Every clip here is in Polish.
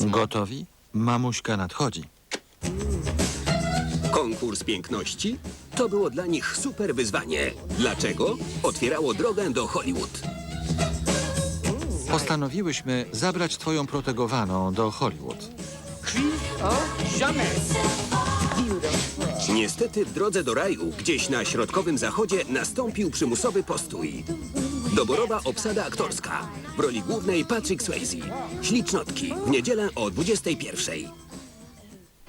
Gotowi? Mamuśka nadchodzi. Konkurs piękności? To było dla nich super wyzwanie. Dlaczego? Otwierało drogę do Hollywood. Postanowiłyśmy zabrać twoją protegowaną do Hollywood. Niestety w drodze do raju, gdzieś na środkowym zachodzie, nastąpił przymusowy postój. Doborowa obsada aktorska. W roli głównej Patrick Swayze. Ślicznotki. W niedzielę o 21.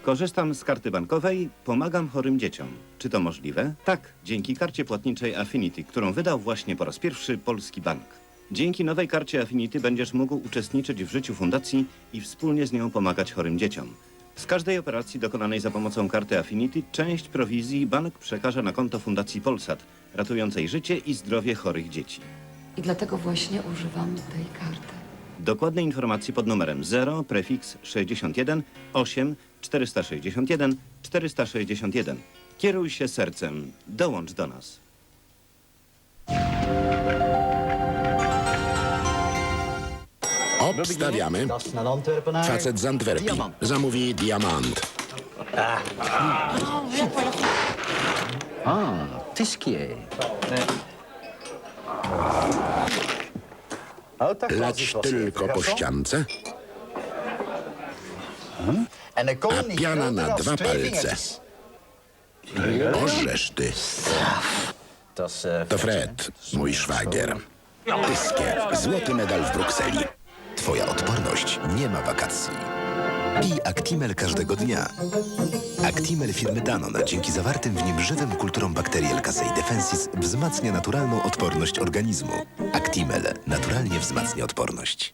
Korzystam z karty bankowej, pomagam chorym dzieciom. Czy to możliwe? Tak, dzięki karcie płatniczej Affinity, którą wydał właśnie po raz pierwszy polski bank. Dzięki nowej karcie Affinity będziesz mógł uczestniczyć w życiu fundacji i wspólnie z nią pomagać chorym dzieciom. Z każdej operacji dokonanej za pomocą karty Affinity część prowizji bank przekaże na konto Fundacji Polsat, ratującej życie i zdrowie chorych dzieci. I dlatego właśnie używam tej karty. Dokładne informacje pod numerem 0, prefiks 61 8 461 461. Kieruj się sercem. Dołącz do nas. Obstawiamy. Facet z Antwerpii. Zamówi diamant. Tyskier. Lać tylko po ściance, a piana na dwa palce. Orzesz ty. To Fred, mój szwagier. Tyskier. Złoty medal w Brukseli. Twoja odporność nie ma wakacji. Pij Actimel każdego dnia. Actimel firmy Danone dzięki zawartym w nim żywym kulturom bakterii Elkasei defensis wzmacnia naturalną odporność organizmu. Actimel naturalnie wzmacnia odporność.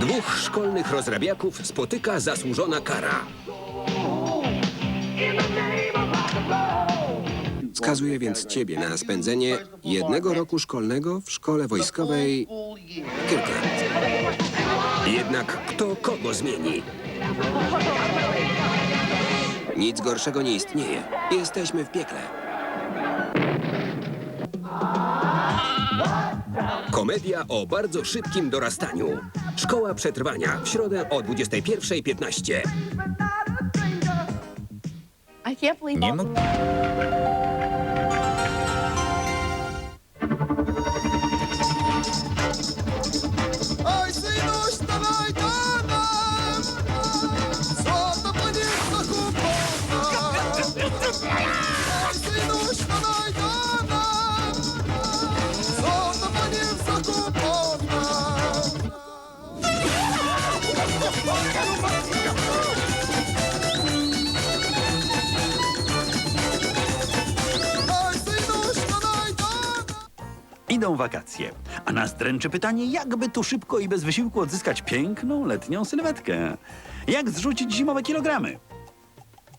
Dwóch szkolnych rozrabiaków spotyka zasłużona kara. Skazuję więc ciebie na spędzenie jednego roku szkolnego w szkole wojskowej Kirkland. Jednak kto kogo zmieni? Nic gorszego nie istnieje. Jesteśmy w piekle. Komedia o bardzo szybkim dorastaniu. Szkoła przetrwania w środę o 21.15. I can't believe Nie all Idą wakacje, a nas dręczy pytanie, jakby tu szybko i bez wysiłku odzyskać piękną letnią sylwetkę. Jak zrzucić zimowe kilogramy?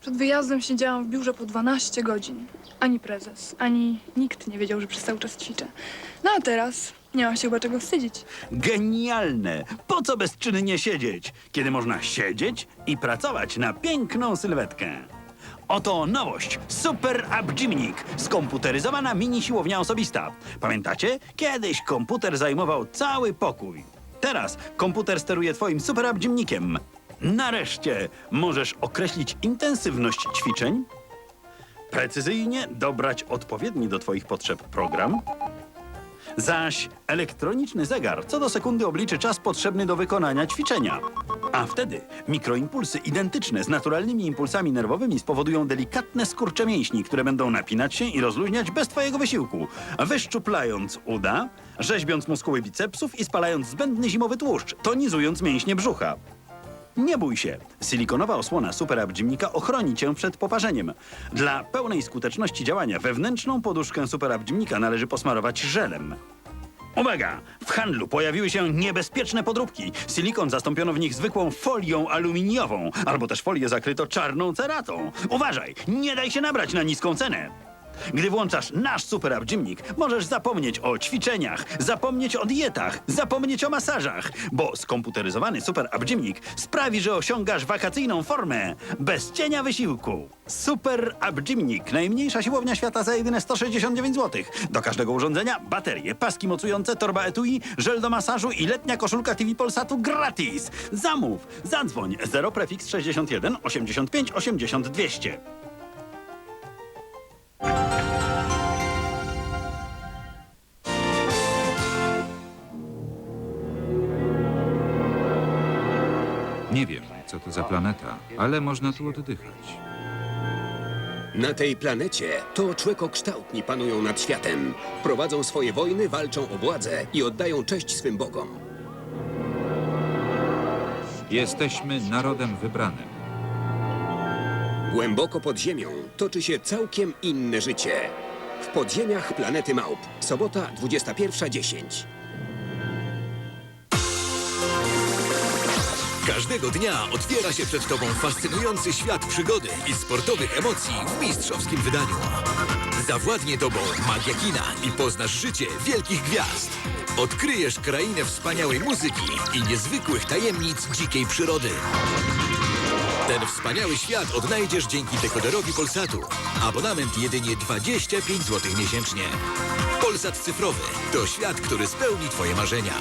Przed wyjazdem siedziałam w biurze po 12 godzin. Ani prezes, ani nikt nie wiedział, że przez cały czas ćwiczę. No a teraz nie mam się chyba czego wstydzić. Genialne! Po co bezczynnie siedzieć, kiedy można siedzieć i pracować na piękną sylwetkę? Oto nowość. Super Up Gymnik. Skomputeryzowana mini siłownia osobista. Pamiętacie? Kiedyś komputer zajmował cały pokój. Teraz komputer steruje twoim superabdzimnikiem. Nareszcie możesz określić intensywność ćwiczeń, precyzyjnie dobrać odpowiedni do twoich potrzeb program, zaś elektroniczny zegar co do sekundy obliczy czas potrzebny do wykonania ćwiczenia. A wtedy mikroimpulsy identyczne z naturalnymi impulsami nerwowymi spowodują delikatne skurcze mięśni, które będą napinać się i rozluźniać bez twojego wysiłku, wyszczuplając uda, rzeźbiąc muskuły bicepsów i spalając zbędny zimowy tłuszcz, tonizując mięśnie brzucha. Nie bój się. Silikonowa osłona superabdzimnika ochroni cię przed poparzeniem. Dla pełnej skuteczności działania wewnętrzną poduszkę superabdzimnika należy posmarować żelem. Uwaga! W handlu pojawiły się niebezpieczne podróbki. Silikon zastąpiono w nich zwykłą folią aluminiową, albo też folię zakryto czarną ceratą. Uważaj, nie daj się nabrać na niską cenę. Gdy włączasz nasz super abdzimnik, możesz zapomnieć o ćwiczeniach, zapomnieć o dietach, zapomnieć o masażach, bo skomputeryzowany super abdzimnik sprawi, że osiągasz wakacyjną formę bez cienia wysiłku. Super abdzimnik, najmniejsza siłownia świata za jedyne 169 zł. Do każdego urządzenia baterie, paski mocujące, torba etui, żel do masażu i letnia koszulka TV Polsatu gratis. Zamów, zadzwoń 0 prefiks 61 85 80 200. co to za planeta, ale można tu oddychać. Na tej planecie to człekokształtni panują nad światem. Prowadzą swoje wojny, walczą o władzę i oddają cześć swym bogom. Jesteśmy narodem wybranym. Głęboko pod ziemią toczy się całkiem inne życie. W podziemiach planety Małp. Sobota 21.10. Każdego dnia otwiera się przed Tobą fascynujący świat przygody i sportowych emocji w mistrzowskim wydaniu. Zawładnie Tobą magia kina i poznasz życie wielkich gwiazd. Odkryjesz krainę wspaniałej muzyki i niezwykłych tajemnic dzikiej przyrody. Ten wspaniały świat odnajdziesz dzięki dekoderowi Polsatu. Abonament jedynie 25 zł miesięcznie. Polsat cyfrowy to świat, który spełni Twoje marzenia.